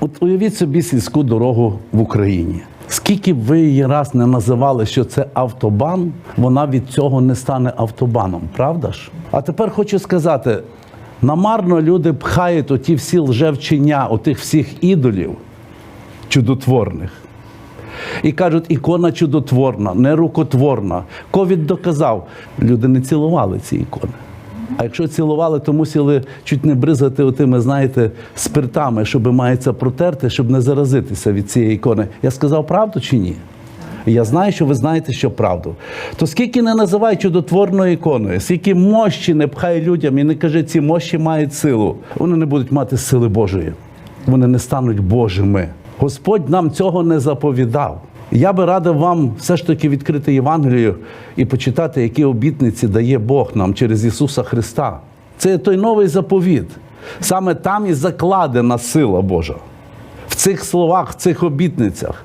От уявіть собі сільську дорогу в Україні. Скільки б ви її раз не називали, що це автобан, вона від цього не стане автобаном, правда ж? А тепер хочу сказати: намарно люди пхають оті всі лжевчення, отих всіх ідолів чудотворних. І кажуть, ікона чудотворна, нерукотворна. Ковід доказав, люди не цілували ці ікони. А якщо цілували, то мусили чуть не бризати отими, знаєте, спиртами, щоб мається протерти, щоб не заразитися від цієї ікони. Я сказав правду чи ні? Я знаю, що ви знаєте, що правду. То скільки не називай чудотворною іконою, скільки мощі не пхай людям і не каже, ці мощі мають силу, вони не будуть мати сили Божої. Вони не стануть Божими. Господь нам цього не заповідав. Я би радив вам все ж таки відкрити Євангелію і почитати, які обітниці дає Бог нам через Ісуса Христа. Це той новий заповіт. Саме там і закладена сила Божа. В цих словах, в цих обітницях.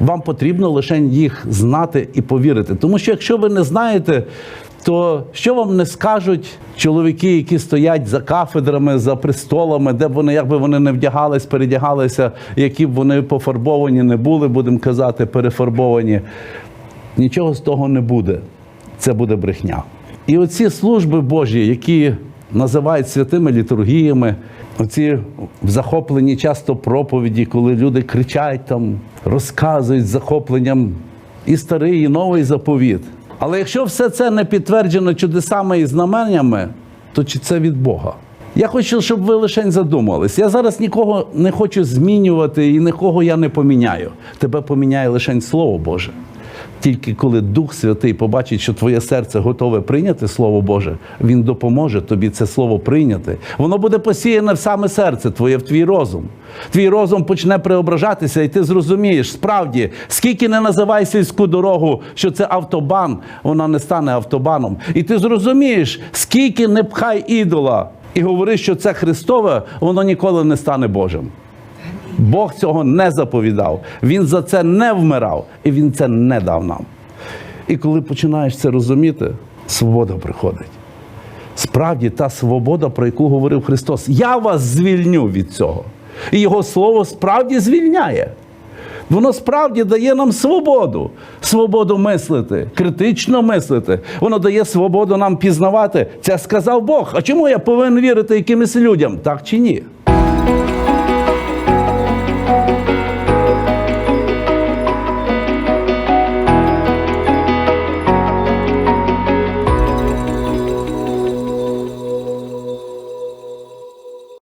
Вам потрібно лише їх знати і повірити. Тому що якщо ви не знаєте, то що вам не скажуть чоловіки, які стоять за кафедрами, за престолами, де б вони, як би вони не вдягались, передягалися, які б вони пофарбовані не були, будемо казати, перефарбовані. Нічого з того не буде. Це буде брехня. І оці служби Божі, які називають святими літургіями, оці в захопленні часто проповіді, коли люди кричать там, розказують з захопленням і старий, і новий заповіт. Але якщо все це не підтверджено чудесами і знаменнями, то чи це від Бога? Я хочу, щоб ви лише задумались. Я зараз нікого не хочу змінювати і нікого я не поміняю. Тебе поміняє лише Слово Боже. Тільки коли Дух Святий побачить, що твоє серце готове прийняти Слово Боже, Він допоможе тобі це слово прийняти. Воно буде посіяне в саме серце твоє, в твій розум. Твій розум почне преображатися, і ти зрозумієш, справді, скільки не називай сільську дорогу, що це автобан, вона не стане автобаном. І ти зрозумієш, скільки не пхай ідола і говори, що це Христове, воно ніколи не стане Божим. Бог цього не заповідав. Він за це не вмирав, і він це не дав нам. І коли починаєш це розуміти, свобода приходить. Справді, та свобода, про яку говорив Христос, я вас звільню від цього. І Його слово справді звільняє. Воно справді дає нам свободу, свободу мислити, критично мислити. Воно дає свободу нам пізнавати. Це сказав Бог. А чому я повинен вірити якимось людям? Так чи ні?